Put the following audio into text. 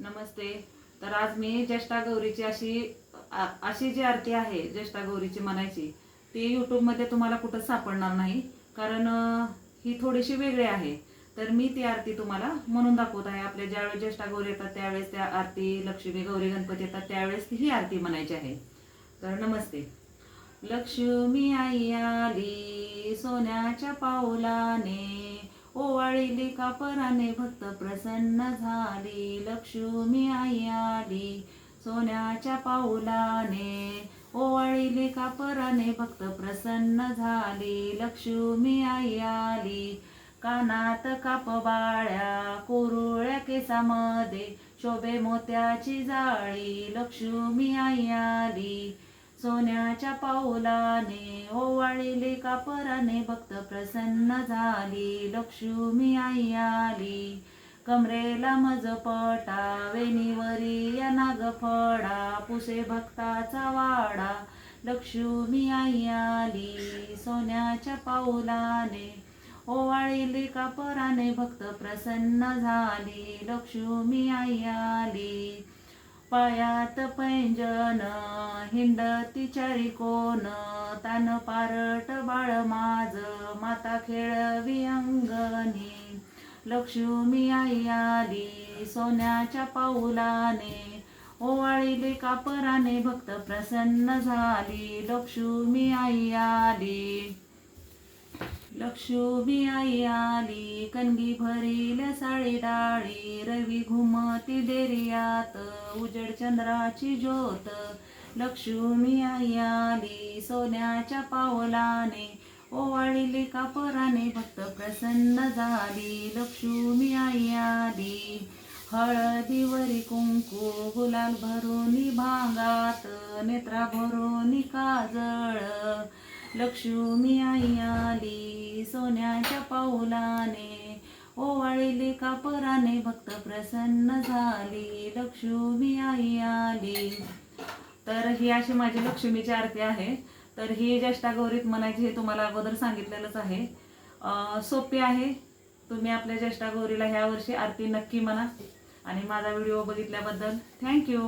नमस्ते. तर आज मी ज्येष्ठा गौरीची अशी अशी जी आरती आहे ज्येष्ठा गौरीची म्हणायची ती यूट्यूबमध्ये तुम्हाला कुठं सापडणार नाही. कारण ही थोडीशी वेगळी आहे. तर मी ती आरती तुम्हाला म्हणून दाखवत आहे. आपल्या ज्यावेळेस ज्येष्ठा गौरी येतात त्यावेळेस त्या आरती लक्ष्मी गौरी गणपती येतात त्यावेळेस ही आरती म्हणायची आहे. तर नमस्ते. लक्ष्मी आई आली सोन्याच्या पावलाने ओवाळीली कापराने भक्त प्रसन्न झाली. लक्ष्मी आई आली सोन्याच्या पाऊलाने. ओवाळीली कापराने भक्त प्रसन्न झाली. लक्ष्मी आई आली कानात कापबाळ्या कोरुळ्या केसामध्ये शोभे मोत्याची जाळी. लक्ष्मी आई आली सोन्याच्या पाऊलाने ओवाळीले कापराने भक्त प्रसन्न झाली. लक्ष्मी आई आली. कमरेला मज पटा वेणीवरी या नागफडा पुसे भक्ताचा वाडा. लक्ष्मी आई आली. सोन्याच्या पाऊलाने ओवाळीले कापराने भक्त प्रसन्न झाली. लक्ष्मी आई आली. पायात पैंजन हिंडती चारी कोण तान पारट बाळ माझ माता खेळवी अंगणी. लक्ष्मी आई आली सोन्याच्या पाऊलाने ओवाळीले कापराने भक्त प्रसन्न झाली. लक्ष्मी आई आली. लक्ष्मी आई आली कणगी भरील साळी डाळी रवी घुमती डेरियात उजड चंद्राची ज्योत. लक्ष्मी आई आली सोन्याच्या पावलाने ओवाळीली कापराने भक्त प्रसन्न झाली. लक्ष्मी आई आली हळदीवरी कुंकू गुलाल भरून भांगात नेत्रा भरून काजळ. लक्ष्मी आई आली सोन्याच्या पाऊलाने ओवाळीले कापराने भक्त प्रसन्न झाली. लक्ष्मी आई आली. तर ही अशी माझी लक्ष्मीची आरती आहे. तर ही ज्येष्ठा गौरीत म्हणायची हे तुम्हाला अगोदर सांगितलेलंच आहे. सोपी आहे. तुम्ही आपल्या ज्येष्ठा गौरीला ह्या वर्षी आरती नक्की म्हणा. आणि माझा व्हिडिओ बघितल्याबद्दल थँक्यू.